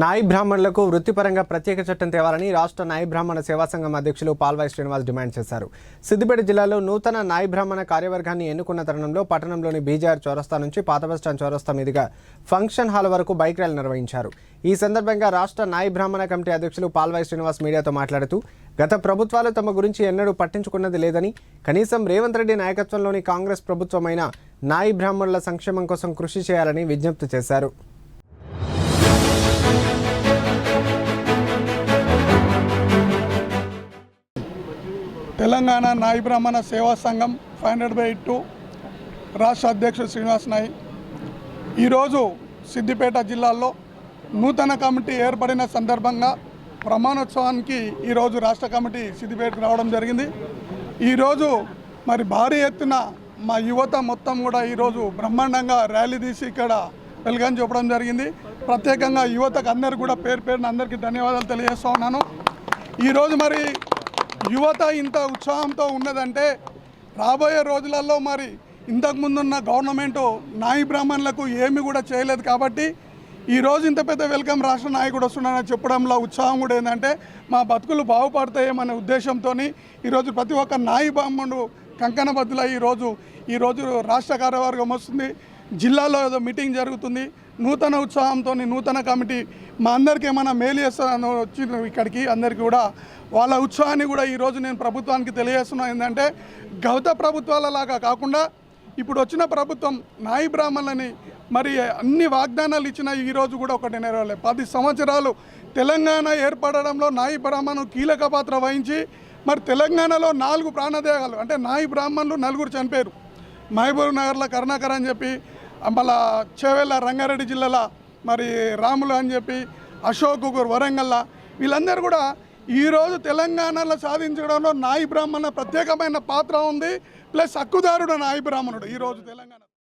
నాయి బ్రాహ్మణులకు వృత్తిపరంగా ప్రత్యేక చట్టం తేవాలని రాష్ట్ర నాయి బ్రాహ్మణ సేవా సంఘం అధ్యక్షులు పాల్వాయి శ్రీనివాస్ డిమాండ్ చేశారు. సిద్దిపేట జిల్లాలో నూతన నాయి బ్రాహ్మణ కార్యవర్గాన్ని ఎన్నుకున్న తరుణంలో పట్టణంలోని బీజేఆర్ చౌరస్తా నుంచి పాత బస్టాండ్ చౌరస్తా మీదుగా ఫంక్షన్ హాల్ వరకు బైక్ ర్యాలీ నిర్వహించారు. ఈ సందర్భంగా రాష్ట్ర నాయి బ్రాహ్మణ కమిటీ అధ్యక్షులు పాల్వాయి శ్రీనివాస్ మీడియాతో మాట్లాడుతూ గత ప్రభుత్వాలు తమ గురించి ఎన్నడూ పట్టించుకున్నది లేదని కనీసం రేవంత్ రెడ్డి నాయకత్వంలోని కాంగ్రెస్ ప్రభుత్వమైన నాయి బ్రాహ్మణుల సంక్షేమం కోసం కృషి చేయాలని విజ్ఞప్తి చేశారు. తెలంగాణ నాయ బ్రాహ్మణ సేవా సంఘం ఫైవ్ హండ్రెడ్ బై టూ రాష్ట్ర అధ్యక్షుడు శ్రీనివాస్ నాయ్. ఈరోజు సిద్దిపేట జిల్లాలో నూతన కమిటీ ఏర్పడిన సందర్భంగా ప్రమాణోత్సవానికి ఈరోజు రాష్ట్ర కమిటీ సిద్దిపేటకు రావడం జరిగింది. ఈరోజు మరి భారీ ఎత్తున మా యువత మొత్తం కూడా ఈరోజు బ్రహ్మాండంగా ర్యాలీ తీసి ఇక్కడ వెలుగని చూపడం జరిగింది. ప్రత్యేకంగా యువతకు అందరికీ కూడా పేరు పేరున అందరికీ ధన్యవాదాలు తెలియజేస్తూ ఉన్నాను. ఈరోజు మరి యువత ఇంత ఉత్సాహంతో ఉన్నదంటే రాబోయే రోజులలో మరి ఇంతకుముందున్న గవర్నమెంట్ నాయి బ్రాహ్మణులకు ఏమి కూడా చేయలేదు కాబట్టి ఈరోజు ఇంత పెద్ద వెల్కమ్ రాష్ట్ర నాయకుడు వస్తున్నాడని చెప్పడంలో ఉత్సాహం కూడా ఏంటంటే మా బతుకులు బాగుపడతాయేమనే ఉద్దేశంతో ఈరోజు ప్రతి ఒక్క నాయి బ్రాహ్మణుడు కంకణ బద్దుల ఈరోజు ఈరోజు రాష్ట్ర కార్యవర్గం వస్తుంది. జిల్లాలో ఏదో మీటింగ్ జరుగుతుంది నూతన ఉత్సాహంతో నూతన కమిటీ మా అందరికీ ఏమైనా మేలు చేస్తారని వచ్చిన ఇక్కడికి అందరికీ కూడా వాళ్ళ ఉత్సాహాన్ని కూడా ఈరోజు నేను ప్రభుత్వానికి తెలియజేస్తున్నా. ఏంటంటే గత ప్రభుత్వాల లాగా కాకుండా ఇప్పుడు వచ్చిన ప్రభుత్వం నాయి బ్రాహ్మణులని మరి అన్ని వాగ్దానాలు ఇచ్చిన ఈరోజు కూడా ఒకటి నెరవేరలేదు. పది సంవత్సరాలు తెలంగాణ ఏర్పడడంలో నాయి బ్రాహ్మణులు కీలక పాత్ర వహించి మరి తెలంగాణలో నాలుగు ప్రాణదేయాలు అంటే నాయి బ్రాహ్మణులు నలుగురు చనిపోయారు. మహబూబ్ నగర్లో కరుణాకర్ అని చెప్పి మళ్ళా చేవెళ్ళ రంగారెడ్డి జిల్లాలో మరి రాములు అని చెప్పి అశోక్ వరంగల్లా వీళ్ళందరూ కూడా ఈరోజు తెలంగాణలో సాధించడంలో నాయి బ్రాహ్మణ ప్రత్యేకమైన పాత్ర ఉంది. ప్లస్ హక్కుదారుడు నాయి బ్రాహ్మణుడు ఈరోజు తెలంగాణ.